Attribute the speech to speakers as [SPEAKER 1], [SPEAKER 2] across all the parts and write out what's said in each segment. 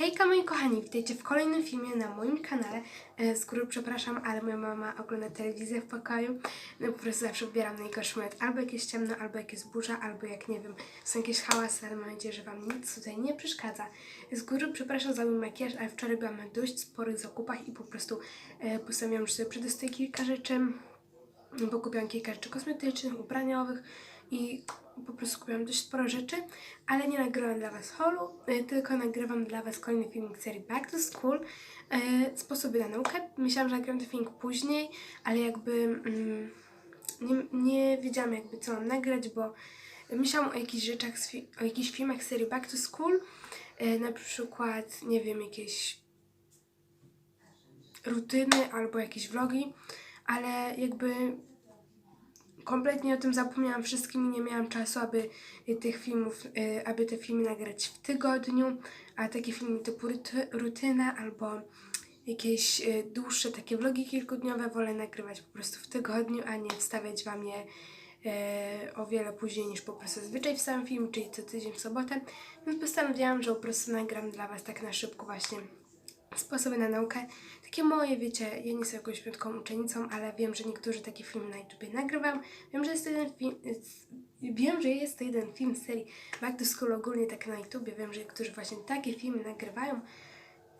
[SPEAKER 1] Hejka moi kochani, witajcie w kolejnym filmie na moim kanale. E, Z góry przepraszam, ale moja mama ogląda telewizję w pokoju. No po prostu zawsze wybieram najgorszy moment. Albo jak jest ciemno, albo jak jest burza, albo jak nie wiem, są jakieś hałasy, ale mam nadzieję, że Wam nic tutaj nie przeszkadza. Z góry przepraszam za mój makijaż, ale wczoraj byłam na dość sporych zakupach i po prostu e, postanowiłam, że sobie przetestuję kilka rzeczy bo kupiłam kilka rzeczy kosmetycznych, ubraniowych i po prostu kupiłam dość sporo rzeczy, ale nie nagrywam dla Was holu, y, tylko nagrywam dla Was kolejny filmik serii Back to School, y, sposoby na naukę. Myślałam, że nagram ten filmik później, ale jakby mm, nie, nie wiedziałam jakby co mam nagrać, bo myślałam o jakichś rzeczach, o jakichś filmach serii Back to School, y, na przykład, nie wiem, jakieś rutyny albo jakieś vlogi, ale jakby kompletnie o tym zapomniałam wszystkim i nie miałam czasu, aby y, tych filmów, y, aby te filmy nagrać w tygodniu, a takie filmy typu ruty- rutyna albo jakieś y, dłuższe takie vlogi kilkudniowe wolę nagrywać po prostu w tygodniu, a nie wstawiać wam je o wiele później niż po prostu zwyczaj w samym film, czyli co tydzień w sobotę. Więc postanowiłam, że po prostu nagram dla was tak na szybko właśnie sposoby na naukę. Takie moje, wiecie, ja nie jestem jakąś piątką uczennicą, ale wiem, że niektórzy takie filmy na YouTubie nagrywam. Wiem, że jest to jeden film, wiem, że jest to jeden film z serii Back to School ogólnie tak na YouTubie. Wiem, że niektórzy właśnie takie filmy nagrywają.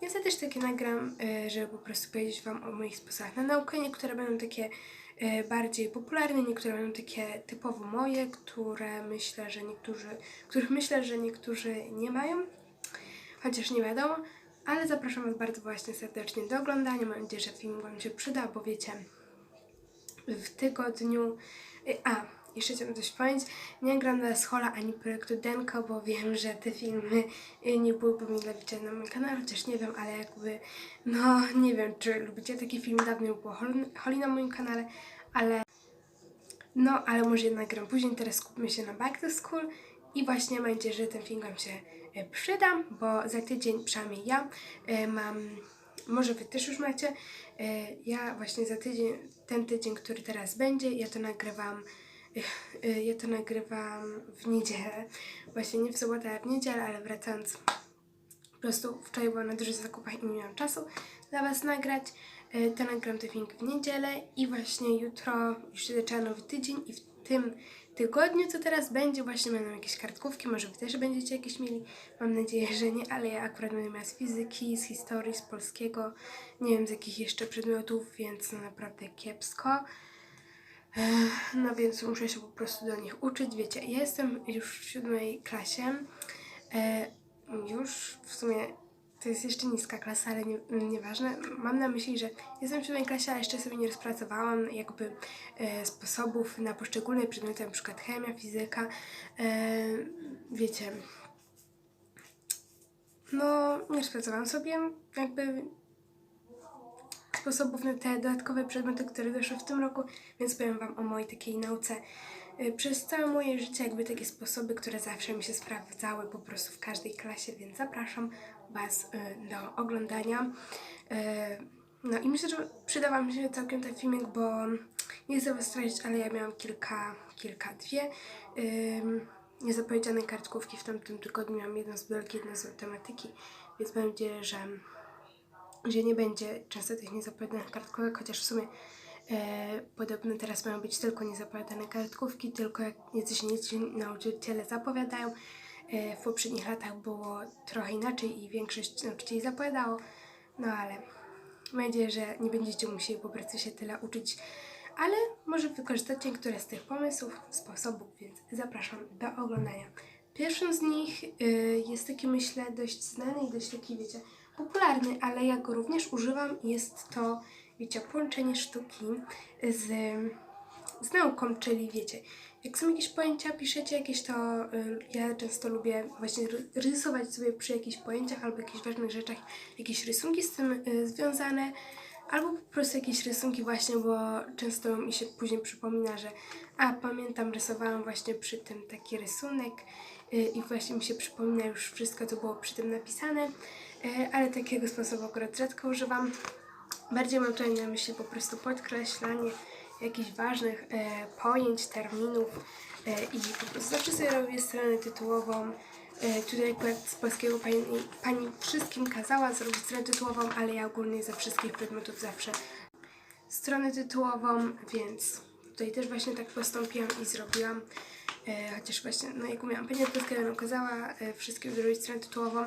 [SPEAKER 1] Więc ja też takie nagram, e, żeby po prostu powiedzieć Wam o moich sposobach na naukę. Niektóre będą takie e, bardziej popularne, niektóre będą takie typowo moje, które myślę, że niektórzy, których myślę, że niektórzy nie mają chociaż nie wiadomo, ale zapraszam Was bardzo właśnie serdecznie do oglądania. Mam nadzieję, że film Wam się przyda, bo wiecie, w tygodniu. y, A, jeszcze chciałam coś powiedzieć. Nie gram dla Schola ani projektu Denko, bo wiem, że te filmy y, nie byłyby mile widziane na moim kanale, chociaż nie wiem, ale jakby, no nie wiem, czy lubicie takie filmy. Dawno było Hol- Holi na moim kanale, ale no, ale może jednak gram później. Teraz skupmy się na Back to School i właśnie mam nadzieję, że ten film Wam się e, przyda, bo za tydzień, przynajmniej ja, e, mam, może Wy też już macie, e, ja właśnie za tydzień, ten tydzień, który teraz będzie, ja to nagrywam, ja to nagrywam w niedzielę, właśnie nie w sobotę, ale w niedzielę, ale wracając po prostu wczoraj byłam na dużych zakupach i nie miałam czasu dla Was nagrać. To nagram ten filmik w niedzielę i właśnie jutro już się zaczyna nowy tydzień i w tym tygodniu, co teraz będzie, właśnie będą jakieś kartkówki, może Wy też będziecie jakieś mieli, mam nadzieję, że nie, ale ja akurat będę miała z fizyki, z historii, z polskiego, nie wiem z jakich jeszcze przedmiotów, więc naprawdę kiepsko. No więc muszę się po prostu do nich uczyć. Wiecie, ja jestem już w siódmej klasie. E, już w sumie to jest jeszcze niska klasa, ale nie, nieważne. Mam na myśli, że jestem w siódmej klasie, ale jeszcze sobie nie rozpracowałam jakby e, sposobów na poszczególne przedmioty, na przykład chemia, fizyka. E, wiecie, no nie rozpracowałam sobie jakby sposobów na te dodatkowe przedmioty, które doszły w tym roku, więc powiem Wam o mojej takiej nauce. Y, Przez całe moje życie jakby takie sposoby, które zawsze mi się sprawdzały po prostu w każdej klasie, więc zapraszam Was y, do oglądania. Y, No i myślę, że przyda Wam się całkiem ten filmik, bo nie chcę Was stracić, ale ja miałam kilka, kilka, dwie ym, niezapowiedziane kartkówki w tamtym tygodniu. Miałam jedną z biologii, jedną z matematyki, więc mam nadzieję, że że nie będzie często tych niezapowiadanych kartkówek, chociaż w sumie e, podobno teraz mają być tylko niezapowiadane kartkówki, tylko jak jacyś nauczyciele zapowiadają. E, w poprzednich latach było trochę inaczej i większość nauczycieli zapowiadało, no ale mam nadzieję, że nie będziecie musieli po prostu się tyle uczyć, ale może wykorzystacie niektóre z tych pomysłów, sposobów, więc zapraszam do oglądania. Pierwszym z nich y, jest taki, myślę, dość znany i dość taki, wiecie, popularny, ale ja go również używam. Jest to, wiecie, połączenie sztuki z, z nauką, czyli wiecie, jak są jakieś pojęcia, piszecie jakieś, to y, ja często lubię właśnie ry- rysować sobie przy jakichś pojęciach albo jakichś ważnych rzeczach jakieś rysunki z tym y, związane. Albo po prostu jakieś rysunki właśnie, bo często mi się później przypomina, że a pamiętam, rysowałam właśnie przy tym taki rysunek y, i właśnie mi się przypomina już wszystko, co było przy tym napisane, ale takiego sposobu akurat rzadko używam. Bardziej mam tutaj na myśli po prostu podkreślanie jakichś ważnych e, pojęć, terminów e, i po prostu zawsze sobie robię stronę tytułową E, tutaj z polskiego pani, pani wszystkim kazała zrobić stronę tytułową, ale ja ogólnie ze wszystkich przedmiotów zawsze stronę tytułową, więc tutaj też właśnie tak postąpiłam i zrobiłam. E, chociaż właśnie, no jak umiałam, pani od polskiego nam kazała e, wszystkim zrobić stronę tytułową,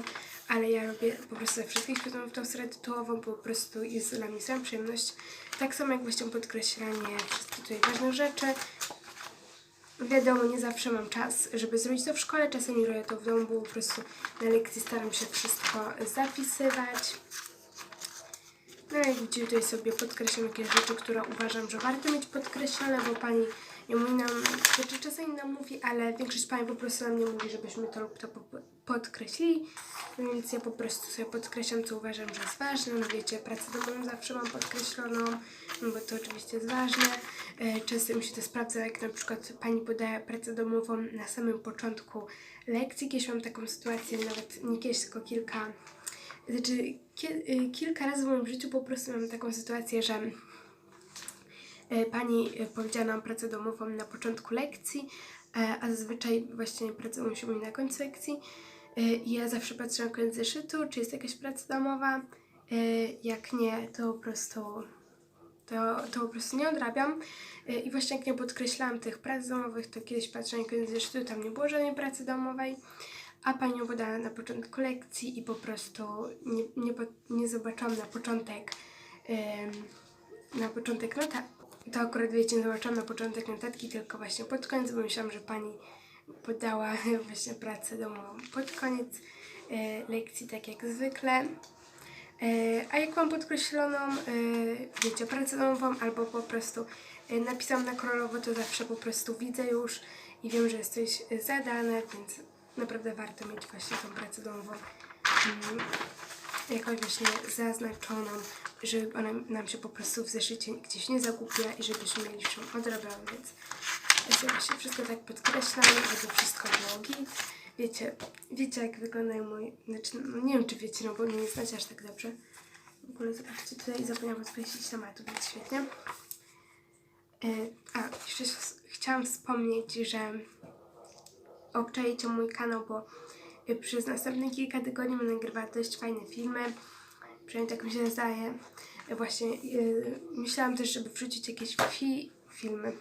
[SPEAKER 1] ale ja robię po prostu ze wszystkich przedmiotów tą stronę tytułową, po prostu jest dla mnie sama przyjemność. Tak samo jak właśnie podkreślanie wszystkich tutaj ważnych rzeczy. Wiadomo, nie zawsze mam czas, żeby zrobić to w szkole, czasami robię to w domu, bo po prostu na lekcji staram się wszystko zapisywać. No jak widzicie, tutaj sobie podkreślam jakieś rzeczy, które uważam, że warto mieć podkreślone, bo pani mówi nam, znaczy czasami nam mówi, ale większość pani po prostu nam nie mówi, żebyśmy to lub to po- podkreślili, więc ja po prostu sobie podkreślam, co uważam, że jest ważne. No wiecie, pracę domową zawsze mam podkreśloną, no bo to oczywiście jest ważne. E, Często się to sprawdza, jak na przykład pani podaje pracę domową na samym początku lekcji. Kiedyś mam taką sytuację, nawet nie kiedyś, tylko kilka znaczy, y, kilka razy w moim życiu po prostu mam taką sytuację, że e, pani e, powiedziała nam pracę domową na początku lekcji, e, a zazwyczaj właśnie pracę się mówi na końcu lekcji. E, I ja zawsze patrzę na koniec zeszytu, czy jest jakaś praca domowa. E, Jak nie, to po prostu to, to po prostu nie odrabiam. E, I właśnie jak nie podkreślałam tych prac domowych, to kiedyś patrzę na koniec zeszytu, tam nie było żadnej pracy domowej, a pani ją podała na początku lekcji i po prostu nie, nie, nie zobaczyłam na początek na początek nota. To akurat wiecie, zobaczyłam na początek notatki, tylko właśnie pod koniec, bo myślałam, że pani podała właśnie pracę domową pod koniec e, lekcji, tak jak zwykle. E, A jak mam podkreśloną, e, wiecie, pracę domową albo po prostu e, napisałam na kolorowo, to zawsze po prostu widzę już i wiem, że jest coś zadane, więc naprawdę warto mieć właśnie tą pracę domową mm, jakoś właśnie zaznaczoną, żeby ona nam się po prostu w zeszycie gdzieś nie zagubiła i żebyśmy mieli już ją odrabianą, więc ja właśnie wszystko tak podkreślam, żeby wszystko było git. Wiecie, wiecie jak wyglądają moje, znaczy, no nie wiem czy wiecie, no bo nie znacie aż tak dobrze. W ogóle zobaczcie tutaj, zapomniałam podkreślić tematu, więc świetnie. E, A, jeszcze chciałam wspomnieć, że obczajcie mój kanał, bo y, przez następne kilka tygodni będę nagrywała dość fajne filmy. Przynajmniej tak mi się zdaje. Właśnie y, myślałam też, żeby wrzucić jakieś fi filmy,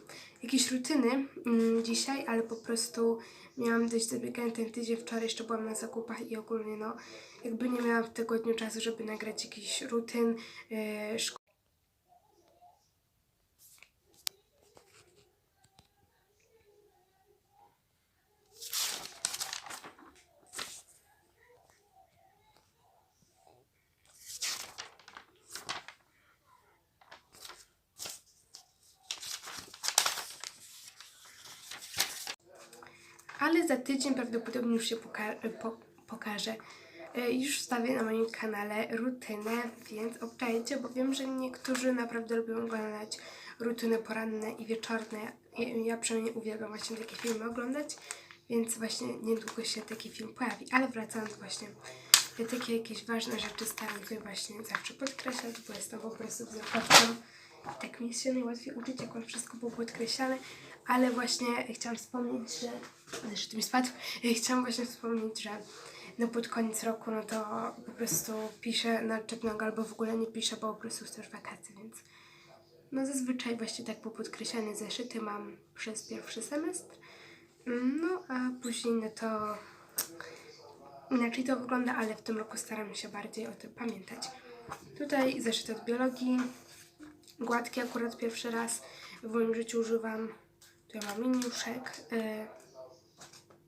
[SPEAKER 1] jakieś rutyny mm, dzisiaj, ale po prostu miałam dość zabiegany ten tydzień. Wczoraj jeszcze byłam na zakupach i ogólnie no jakby nie miałam w tygodniu czasu, żeby nagrać jakiś rutyn y, za tydzień prawdopodobnie już się poka- po-. E, Już wstawię na moim kanale rutynę, więc obczajcie, bo wiem, że niektórzy naprawdę lubią oglądać rutyny poranne i wieczorne. Ja, przynajmniej uwielbiam właśnie takie filmy oglądać, więc właśnie niedługo się taki film pojawi. Ale wracając właśnie, takie jakieś ważne rzeczy staram się właśnie zawsze podkreślać, bo jestem po prostu wzrokowcą. Tak mi się najłatwiej uczyć, jak mam wszystko było podkreślane, ale właśnie chciałam wspomnieć, że zresztą mi spadł, chciałam właśnie wspomnieć, że no pod koniec roku, no to po prostu piszę na czepnego albo w ogóle nie piszę, bo po prostu są też wakacje, więc no zazwyczaj właśnie tak po podkreślane zeszyty mam przez pierwszy semestr, no a później no to inaczej to wygląda, ale w tym roku staram się bardziej o tym pamiętać. Tutaj zeszyt od biologii, gładki akurat pierwszy raz w moim życiu używam. Tutaj mam miniuszek. y,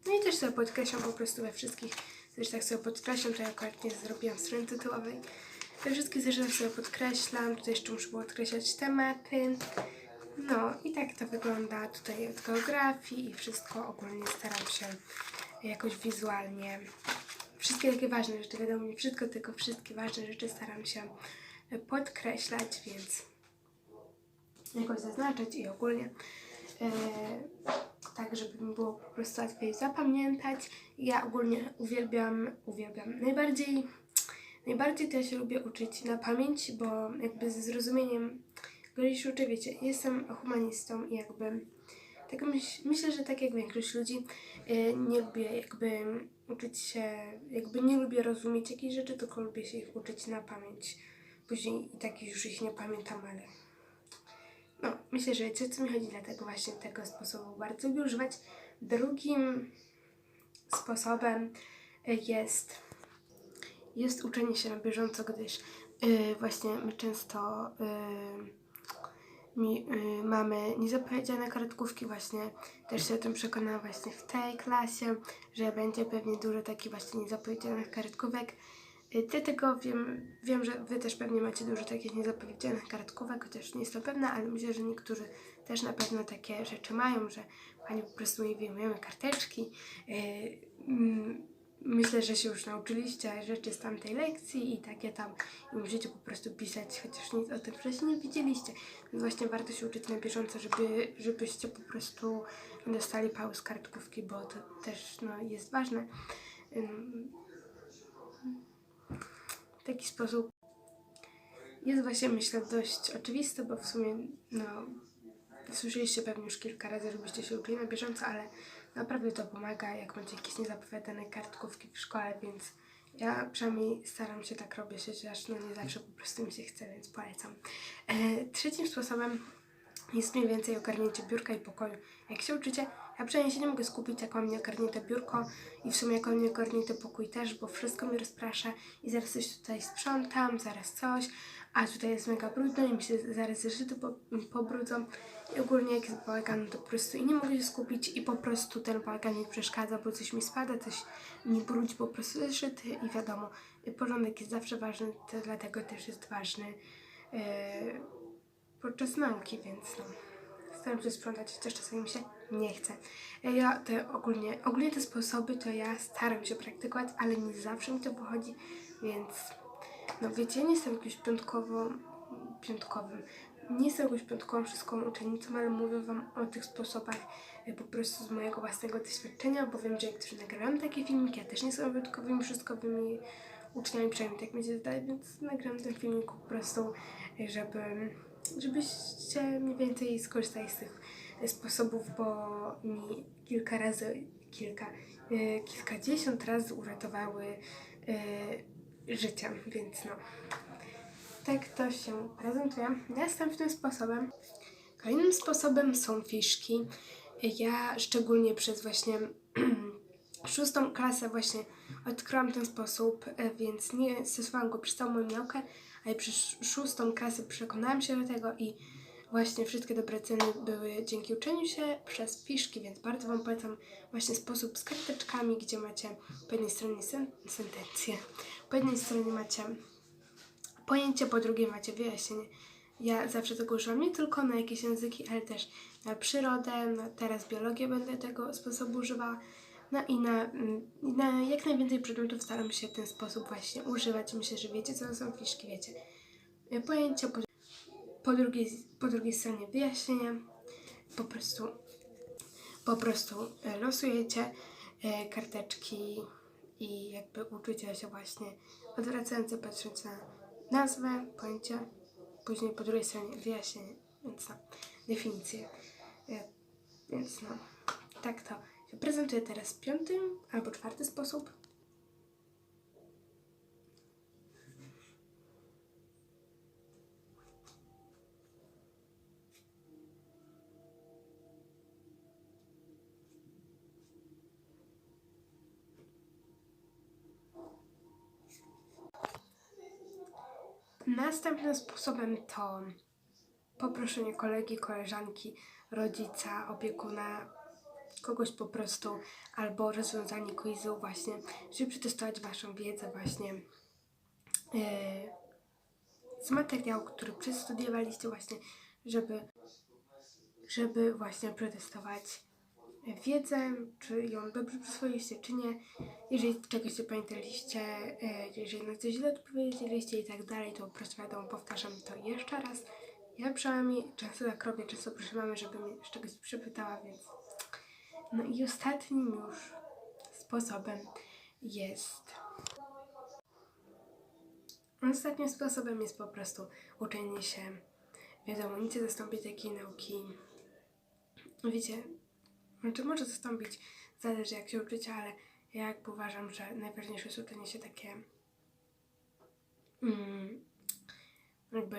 [SPEAKER 1] No i też sobie podkreślam po prostu we wszystkich zeszytach sobie podkreślam, to ja akurat nie zrobiłam strony tytułowej. We wszystkich zeszytach sobie podkreślam, tutaj jeszcze muszę podkreślać tematy. No i tak to wygląda tutaj od geografii i wszystko ogólnie staram się jakoś wizualnie. Wszystkie takie ważne rzeczy, wiadomo nie wszystko, tylko wszystkie ważne rzeczy staram się podkreślać, więc jakoś zaznaczać i ogólnie e, tak, żeby mi było po prostu łatwiej zapamiętać. Ja ogólnie uwielbiam, uwielbiam. Najbardziej, najbardziej to ja się lubię uczyć na pamięć, bo jakby ze zrozumieniem, gorzej się uczę, wiecie, jestem humanistą i jakby Tak myśl, myślę, że tak jak większość ludzi, y, nie lubię jakby uczyć się, jakby nie lubię rozumieć jakichś rzeczy, tylko lubię się ich uczyć na pamięć. Później i tak już ich nie pamiętam, ale no, myślę, że wiecie co mi chodzi, dlatego właśnie tego sposobu bardzo lubię używać. Drugim sposobem y, jest, jest uczenie się na bieżąco, gdyż y, właśnie my często y, mi, y, mamy niezapowiedziane kartkówki właśnie. Też się o tym przekonałam właśnie w tej klasie, że będzie pewnie dużo takich właśnie niezapowiedzianych kartkówek. Y, Dlatego wiem, wiem, że Wy też pewnie macie dużo takich niezapowiedzianych kartkówek, chociaż nie jestem pewna, ale myślę, że niektórzy też na pewno takie rzeczy mają, że Pani po prostu nie wyjmujemy karteczki. Y, mm, Myślę, że się już nauczyliście rzeczy z tamtej lekcji i takie tam i musicie po prostu pisać, chociaż nic o tym wcześniej nie widzieliście. Więc właśnie warto się uczyć na bieżąco, żeby, żebyście po prostu dostali pauz kartkówki, bo to też no, jest ważne. W taki sposób jest właśnie myślę dość oczywisty, bo w sumie no, słyszeliście pewnie już kilka razy, żebyście się uczyli na bieżąco, ale naprawdę to pomaga, jak macie jakieś niezapowiadane kartkówki w szkole, więc ja przynajmniej staram się tak robić, chociaż no nie zawsze po prostu mi się chce, więc polecam. E, trzecim sposobem jest mniej więcej ogarnięcie biurka i pokoju. Jak się uczycie, ja przynajmniej się nie mogę skupić, jak mam nieogarnięte biurko i w sumie jak mam nieogarnięty pokój też, bo wszystko mi rozprasza i zaraz coś tutaj sprzątam, zaraz coś, a tutaj jest mega brudno i mi się zaraz zeszyty po, pobrudzą i ogólnie jak jest bałagan, to po prostu i nie mogę się skupić i po prostu ten bałagan mi przeszkadza, bo coś mi spada, coś mi brudzi po prostu zeszyty i wiadomo, porządek jest zawsze ważny, to dlatego też jest ważny yy, podczas nauki, więc no. Staram się sprzątać, chociaż czasami mi się nie chce. E, Ja te ogólnie, ogólnie te sposoby to ja staram się praktykować, ale nie zawsze mi to wychodzi, więc no wiecie, ja nie jestem jakimś piątkowo, piątkowym, nie jestem jakąś piątkową wszystką uczennicą, ale mówię Wam o tych sposobach e, po prostu z mojego własnego doświadczenia, bo wiem, że niektórzy nagrywam takie filmiki, ja też nie jestem wyjątkowymi, wszystkowymi uczniami, przynajmniej tak mi się zdaje, więc nagram ten filmik po prostu, e, żeby, żebyście mniej więcej skorzystali z tych e, sposobów, bo mi kilka razy, kilka, e, kilkadziesiąt razy uratowały e, życie, więc no. Tak to się prezentuje. Następnym sposobem, kolejnym sposobem są fiszki. Ja szczególnie przez właśnie szóstą klasę właśnie odkryłam ten sposób, e, więc nie stosowałam go przez całą moją naukę, ale przez szóstą klasę przekonałam się do tego i właśnie wszystkie dobre ceny były dzięki uczeniu się przez fiszki, więc bardzo Wam polecam właśnie sposób z karteczkami, gdzie macie po jednej stronie sen- sentencję, po jednej stronie macie pojęcie, po drugiej macie wyjaśnienie. Ja zawsze tego używam nie tylko na jakieś języki, ale też na przyrodę, na teraz biologię będę tego sposobu używała. No i na, mm, na jak najwięcej przedmiotów staram się w ten sposób właśnie używać. Myślę, że wiecie, co to są fiszki, wiecie. E, Pojęcie, po, po, drugiej, po drugiej stronie wyjaśnienie. Po prostu, po prostu e, losujecie e, karteczki i jakby uczycie się właśnie odwracając, patrząc na nazwę, pojęcie, później po drugiej stronie wyjaśnienie, więc no, definicje. E, Więc no, tak to się prezentuje teraz piąty albo czwarty sposób. Następnym sposobem to poproszenie kolegi, koleżanki, rodzica, opiekuna, kogoś po prostu, albo rozwiązanie quizu właśnie, żeby przetestować Waszą wiedzę właśnie yy, z materiału, który przestudiowaliście właśnie, żeby, żeby właśnie przetestować wiedzę, czy ją dobrze przyswoiliście, czy nie. Jeżeli czegoś nie pamiętaliście, e, jeżeli na coś źle odpowiedzieliście i tak dalej, to po prostu wiadomo, powtarzam to jeszcze raz. Ja przynajmniej często tak robię, często proszę mamy, żeby mnie z czegoś przypytała, więc... No i ostatnim już sposobem jest... Ostatnim sposobem jest po prostu uczenie się. Wiadomo, nic nie zastąpi takiej nauki. Wiecie, Znaczy może zastąpić, zależy jak się uczycie, ale ja jakby uważam, że najważniejsze jest uczenie się takie mm, jakby